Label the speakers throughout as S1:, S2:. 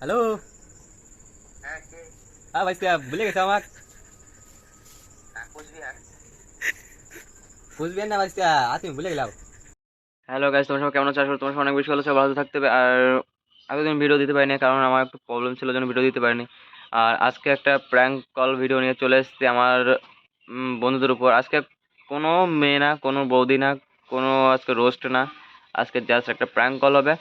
S1: Hello
S2: হ্যাঁ কে?
S1: ভাই ভুলে গেছো আমাক?
S2: কোচবিহার।
S1: বুঝবেন না ভাই আর তুমি ভুলে গেলাম
S3: হ্যালো গাইস তোমার সবাই কেমন আছো? আসলে তোমার সবাই অনেক বেশি ভালো আছে ভালো থাকতে হবে। আর এতদিন ভিডিও দিতে পারিনি কারণ আমার একটু প্রবলেম ছিল জন্য ভিডিও দিতে পারিনি। আর আজকে একটা প্র্যাঙ্ক কল ভিডিও নিয়ে চলে এসেছি আমার বন্ধুদের উপর। আজকে কোনো মেয়ে না কোনো বৌদি না কোনো আজকে রোস্ট না। আজকে জাস্ট একটা প্র্যাঙ্ক কল হবে।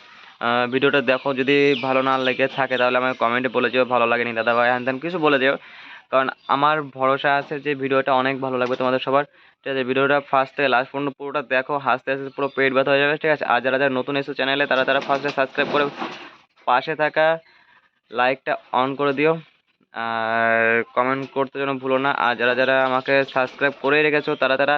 S3: ভিডিওটা দেখো, যদি ভালো না লেগে থাকে তাহলে আমাকে কমেন্টে বলে যেও ভালো লাগেনি দাদা ভাই, হ্যান কিছু বলে যেও কারণ আমার ভরসা আছে যে ভিডিওটা অনেক ভালো লাগবে তোমাদের সবার। ঠিক আছে, ভিডিওটা ফার্স্ট থেকে লাস্ট পর্যন্ত পুরোটা দেখো, হাসতে হাসতে পুরো পেট ব্যথা হয়ে যাবে, ঠিক আছে? আর যারা যারা নতুন এসে চ্যানেলে তারা তারা ফার্স্টে সাবস্ক্রাইব করে পাশে থাকা লাইকটা অন করে দিও। আর কমেন্ট করতে যেন ভুলো না, আর যারা যারা আমাকে সাবস্ক্রাইব করে রেখেছো, তারা তারা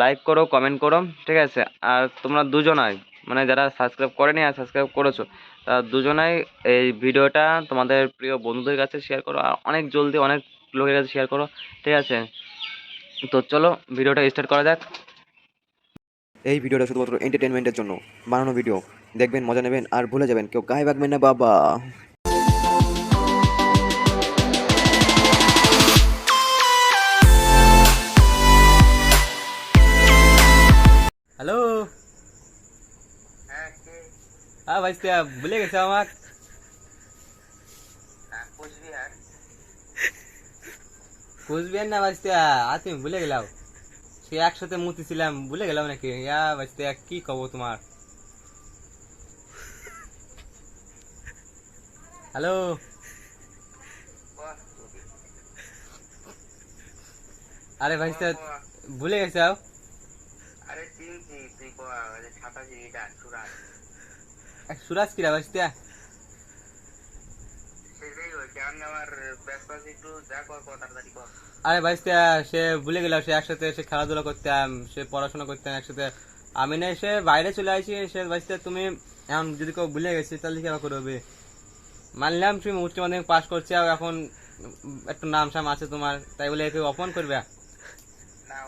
S3: লাইক করো কমেন্ট করো, ঠিক আছে? আর তোমরা দুজনাই মানে যারা সাবস্ক্রাইব করেনি আর সাবস্ক্রাইব করেছ, তা দুজনাই এই ভিডিওটা তোমাদের প্রিয় বন্ধুদের কাছে শেয়ার করো, আর অনেক জলদি অনেক লোকের কাছে শেয়ার করো, ঠিক আছে? তো চলো ভিডিওটা স্টার্ট করা যাক।
S4: এই ভিডিওটা শুধুমাত্র এন্টারটেনমেন্টের জন্য বানানো ভিডিও দেখবেন, মজা নেবেন, আর ভুলে যাবেন, কেউ গায়ে বাগবেন না, বাবা।
S2: হ্যাঁ
S1: ভাই ভুলে গেছো আমাক
S2: হ্যাঁ কোচবিহার
S1: বুঝবেন না ভাই আর তুমি ভুলে গেলাম সে একসাথে মুতি ছিলাম ভুলে গেলাম নাকি ইয়া ভাই কি কব তোমার হ্যালো
S2: বল
S1: আরে ভাই
S2: বল।
S1: ভুলে গেছো
S2: আরে চিনছি তুই ক ওই ছাতা চিনিটা সুরাজ
S1: সুরাজ কিরা
S2: কর
S1: আরে ভাই সে ভুলে গেলাম সে একসাথে সে খেলাধুলা করতাম সে পড়াশোনা করতাম একসাথে আমি না এসে বাইরে চলে আসি সে ভাই তুমি এখন যদি কেউ ভুলে গেছি তাহলে কি করবে মানলাম তুমি উচ্চ মাধ্যমিক পাস করছে আর এখন একটু নাম সাম আছে তোমার তাই বলে কেউ অপমান করবে
S2: না না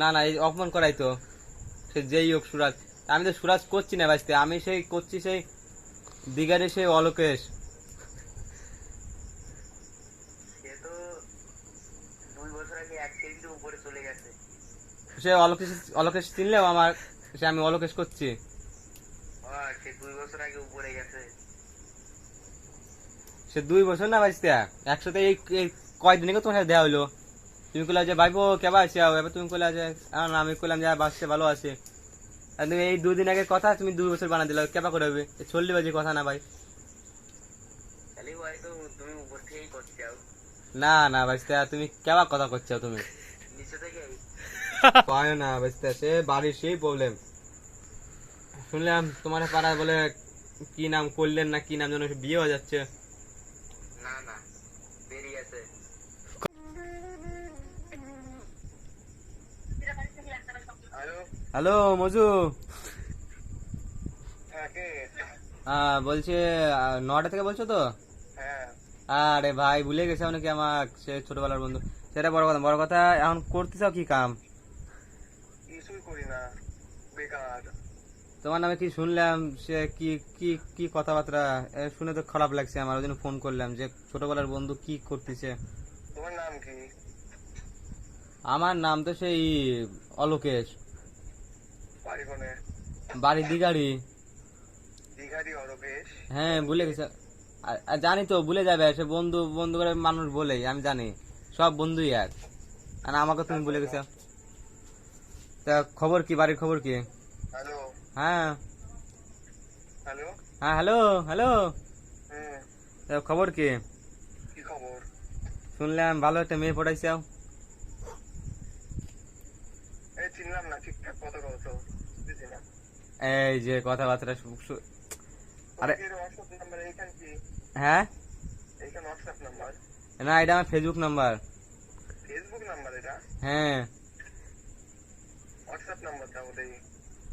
S1: না না এই অপমান করাই তো সে যেই হোক সুরাজ আমি তো সুরাজ করছি না বাঁচতে আমি সেই করছি সেই দিঘারে সেই অলোকেশ।
S2: সে
S1: অলোকেশ অলোকেশ চিনলেও আমার সে আমি অলোকেশ করছি।
S2: সে দুই বছর আগে উপরে গেছে।
S1: সে দুই বছর না বাঁচতে একসাথে এই কয়দিন তোমার সাথে দেওয়া হলো তুমি কইলা যে ভাইবো কেবা আছে এবার তুমি যে না, আমি কইলাম যে বাসছে ভালো আছে। আর তুমি এই দুদিন আগে কথা তুমি দুই বছর বানা দিলে কেবা করে হবে? চল্লি বাজে কথা না ভাই। না না তুমি কেবা কথা করছ তুমি। পায় না সে বাড়ির সেই প্রবলেম শুনলাম তোমার পাড়ায় বলে কি নাম করলেন না কি নাম যেন বিয়ে হয়ে যাচ্ছে।
S2: না না বেরিয়ে গেছে হ্যালো?
S1: হ্যালো মজু।
S2: হ্যাঁ কে?
S1: বলছে নটা থেকে বলছো তো?
S2: হ্যাঁ।
S1: আরে ভাই ভুলে গেছে নাকি আমার সে ছোটবেলার বন্ধু। সেটা বড় কথা বড় কথা এখন করতে চাও কি কাম?
S2: করি
S1: তোমার নামে কি শুনলাম সে কি কি কি কথাবার্তা? শুনে তো খারাপ লাগছে আমার ওই জন্য ফোন করলাম যে ছোটবেলার বন্ধু কি করতেছে?
S2: তোমার নাম কি?
S1: আমার নাম তো সেই অলোকেশ।
S2: বাড়ি কোনে?
S1: বাড়ি দিগাড়ি
S2: দীঘারি অরবেশ
S1: হ্যাঁ ভুলে গেছে। জানি তো ভুলে যাবে সে বন্ধু বন্ধু করে মানুষ বলে আমি জানি। সব বন্ধুই এক। আর আমাকে তুমি ভুলে গেছো। তা খবর কি বাড়ির খবর কি?
S2: হ্যালো।
S1: হ্যাঁ।
S2: হ্যালো।
S1: হ্যাঁ হ্যালো হ্যালো।
S2: হুম
S1: তা খবর কি?
S2: কি খবর?
S1: শুনলাম ভালো একটা মেয়ে পড়াইছে।
S2: এই চিনলাম না ঠিকঠাক কথা বলছো
S1: এই যে কথাবার্তা আরে- হ্যাঁ? না এটা আমার ফেসবুক নাম্বার
S2: ফেসবুক নাম্বার এটা?
S1: হ্যাঁ।
S2: হোয়াটসঅ্যাপ নাম্বার দাও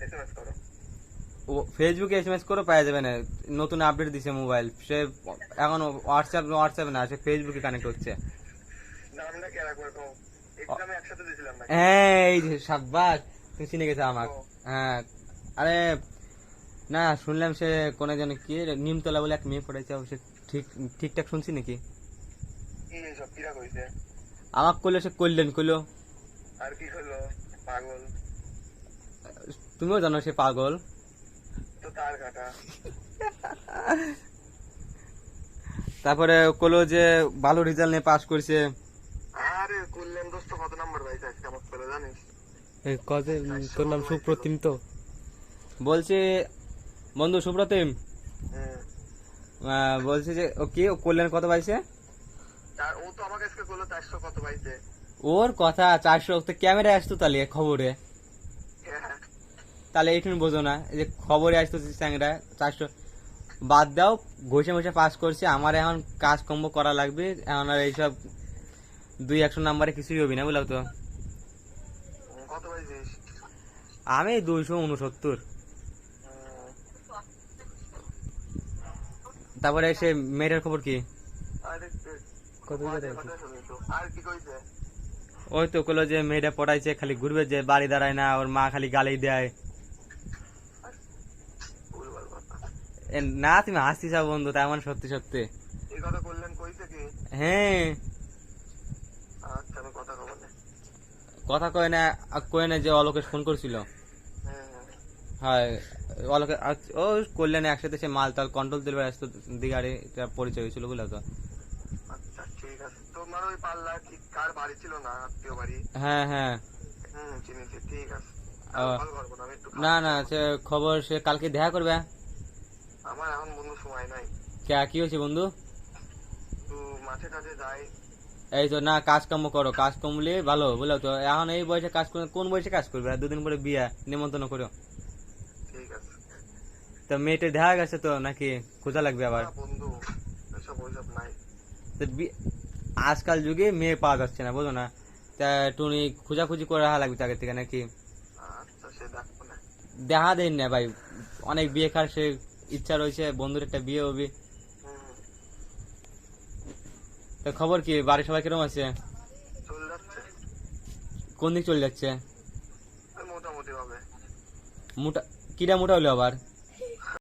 S2: এসএমএস করো।
S1: ও ফেসবুকে এসএমএস করে পাওয়া যাবে না। নতুন আপডেট দিছে মোবাইল সে এখন হোয়াটসঅ্যাপ হোয়াটসঅ্যাপ না সে ফেসবুকে কানেক্ট হচ্ছে। হ্যাঁ এই যে সাব্বাস তুমি চিনে গেছো আমাকে। হ্যাঁ। আরে না শুনলাম সে কোন জন কি নিমতলা বলে এক মেয়ে পড়াইছে সে ঠিক ঠিকঠাক শুনছি নাকি? আমাক করল সে করলেন করল
S2: আর কি হলো পাগল।
S1: তুমিও জানো সে পাগল।
S2: তো তার কাটা
S1: তারপরে কলো যে ভালো রেজাল্ট নিয়ে পাস করছে।
S2: আরে করলেন দোস্ত কত নাম্বার পাইছে আজকে আমার করে জানিস?
S1: কত তোর নাম সুপ্রতিম তো? বলছে বন্ধু সুপ্রতিম
S2: হুম
S1: আহ, বলছে যে ও কি ও কল্যাণ কত পাইছে
S2: ও তো আমাকে আজকে করল চারশো কত পাইছে
S1: ওর কথা চারশো তো ক্যামেরায় আসতো তাহলে খবরে?
S2: হ্যাঁ।
S1: তাহলে এইটুকু বোঝো না এই যে খবরে আসতো স্যাংরা চারশো। বাদ দাও ঘষে ঘষে পাস করছে আমার এখন কাজ কম্ব করা লাগবে এখন আর এইসব দুই একশো নাম্বারে কিছুই হবি না বুঝলাম তো?
S2: কত
S1: আমি দুইশো উনসত্তর। তারপরে সে মেয়েটার খবর কি? ওই তো কলো যে মেয়েটা পড়াইছে খালি ঘুরবে যে বাড়ি দাঁড়ায় না ওর মা খালি গালি দেয়। না তুমি হাসতিস বন্ধু তার মানে সত্যি সত্যি। হ্যাঁ।
S2: আচ্ছা কথা
S1: কয় না কয় না যে অলোকে ফোন করছিল?
S2: হ্যাঁ। হয়।
S1: অলোকে ও কল্যাণে একসাথে সে মাল কন্ট্রোল আসতো এটা পরিচয় হয়েছিল বুঝলো তো?
S2: আচ্ছা ঠিক আছে। তোমার ওই পাল্লা কি কার বাড়ি ছিল না আত্মীয় বাড়ি?
S1: হ্যাঁ হ্যাঁ।
S2: হুম চিনিছি ঠিক আছে।
S1: ও।
S2: কল করব না
S1: সে খবর সে কালকে দেখা করবে?
S2: আমার এখন বন্ধু সময় নাই।
S1: কে কি হয়েছে বন্ধু?
S2: মাঠে টাঠে যাই।
S1: এই তো না কাজ কর্ম করো কাজ কমলে ভালো বুঝলো তো? এখন এই বয়সে কাজ কোন বয়সে কাজ করবে? দুদিন পরে বিয়ে নিমন্ত্রণ করো। তো মেয়েটা দেখা গেছে তো নাকি খোঁজা লাগবে আবার?
S2: বন্ধু এসব ওইসব নাই।
S1: আজকাল যুগে মেয়ে পাওয়া যাচ্ছে না বুঝো না। তা টুনি খোঁজাখুঁজি করে রাখা লাগবে তাকে থেকে নাকি?
S2: আচ্ছা
S1: দেখা দেন না ভাই অনেক বিয়ে খার সে ইচ্ছা রয়েছে বন্ধুর একটা বিয়ে হবে। তো খবর কি বাড়ির সবাই কীরকম আছে? কোন দিক চলে যাচ্ছে?
S2: মোটামুটি
S1: মোটা কিটা মোটা হলো আবার?